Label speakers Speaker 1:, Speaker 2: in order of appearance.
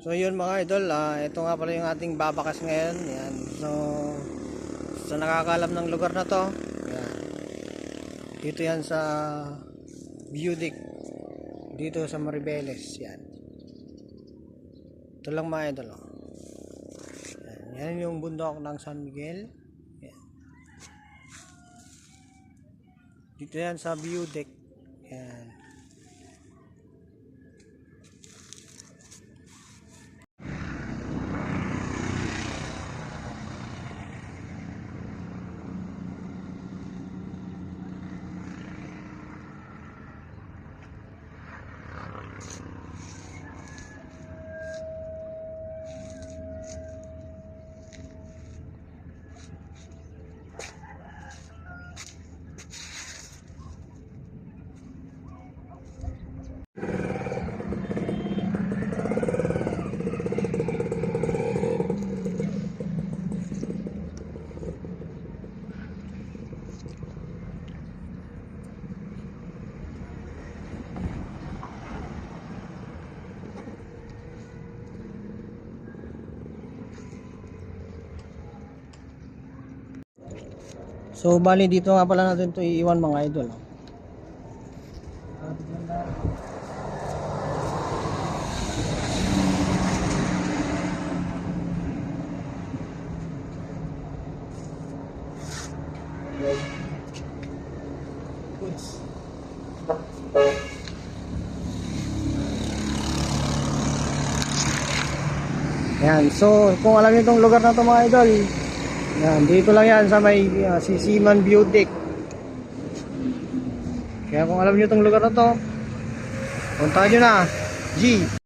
Speaker 1: So yun mga idol, ah, ito nga pala yung ating babakas ngayon. Yan. So sa nakakalam ng lugar na to, yan. Dito yan sa Budic. Dito sa Maribeles, yan. Ito lang mga idol. Oh. Yan. yan yung bundok ng San Miguel. Yan. Dito yan sa Budic. Yan. So bali dito nga pala natin to iiwan mga idol. oh. Yan, so kung alam niyo itong lugar na to mga idol, yan, dito lang yan sa may uh, Sisiman Beauty. Kaya kung alam niyo itong lugar na to, punta nyo na. G.